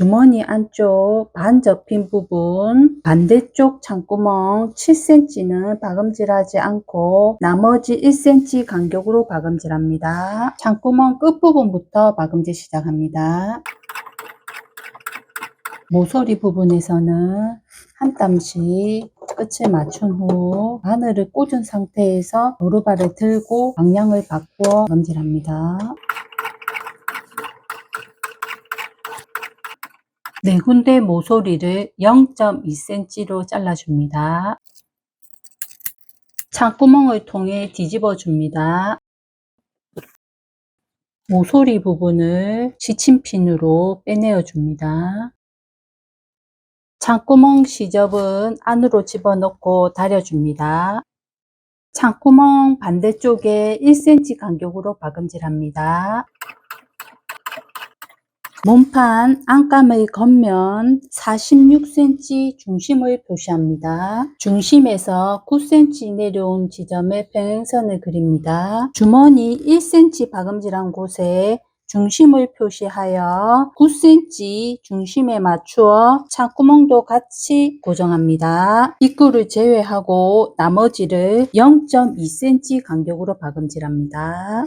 주머니 안쪽 반 접힌 부분 반대쪽 창구멍 7cm는 박음질하지 않고 나머지 1cm 간격으로 박음질합니다. 창구멍 끝부분부터 박음질 시작합니다. 모서리 부분에서는 한 땀씩 끝을 맞춘 후 바늘을 꽂은 상태에서 오르발을 들고 방향을 바꾸어 넘질합니다. 네 군데 모서리를 0.2cm로 잘라줍니다. 창구멍을 통해 뒤집어 줍니다. 모서리 부분을 시침핀으로 빼내어 줍니다. 창구멍 시접은 안으로 집어넣고 다려줍니다. 창구멍 반대쪽에 1cm 간격으로 박음질합니다. 몸판 안감의 겉면 46cm 중심을 표시합니다. 중심에서 9cm 내려온 지점에 평행선을 그립니다. 주머니 1cm 박음질한 곳에 중심을 표시하여 9cm 중심에 맞추어 창구멍도 같이 고정합니다. 입구를 제외하고 나머지를 0.2cm 간격으로 박음질합니다.